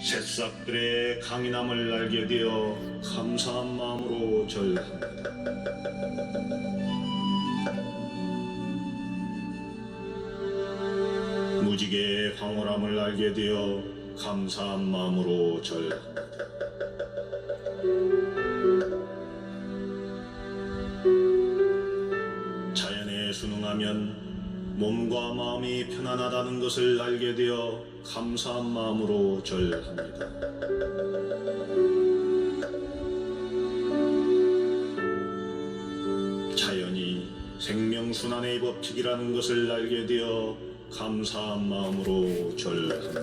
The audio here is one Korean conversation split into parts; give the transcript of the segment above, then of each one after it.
새싹들의 강인함을 알게 되어 감사한 마음으로 절합니다. 무지개의 황홀함을 알게 되어 감사한 마음으로 절합니다. 자연에 순응하면 몸과 마음이 편안하다는 것을 알게 되어 감사한 마음으로 절합니다. 자연이 생명순환의 법칙이라는 것을 알게 되어 감사한 마음으로 절합니다.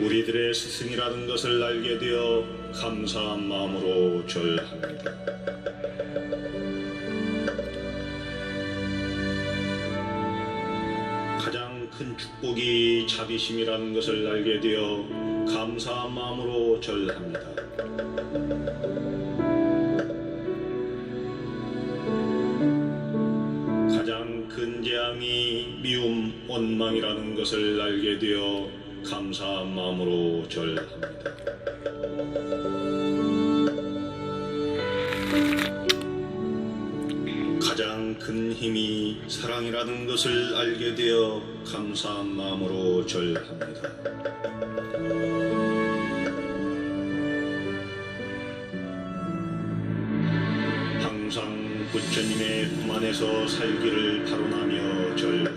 우리들의 스승이라는 것을 알게 되어 감사한 마음으로 절합니다. 가장 큰 축복이 자비심이라는 것을 알게 되어 감사한 마음으로 절합니다. 가장 큰 재앙이 미움, 원망이라는 것을 알게 되어 감사한 마음으로 절합니다. 가장 큰 힘이 사랑이라는 것을 알게 되어 감사한 마음으로 절합니다. 항상 부처님의 품 안에서 살기를 발언하며 절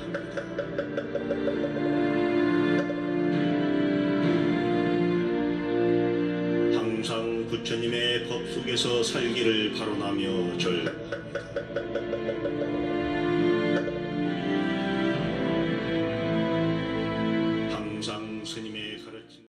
부처님의 법 속에서 살기를 바로나며 절.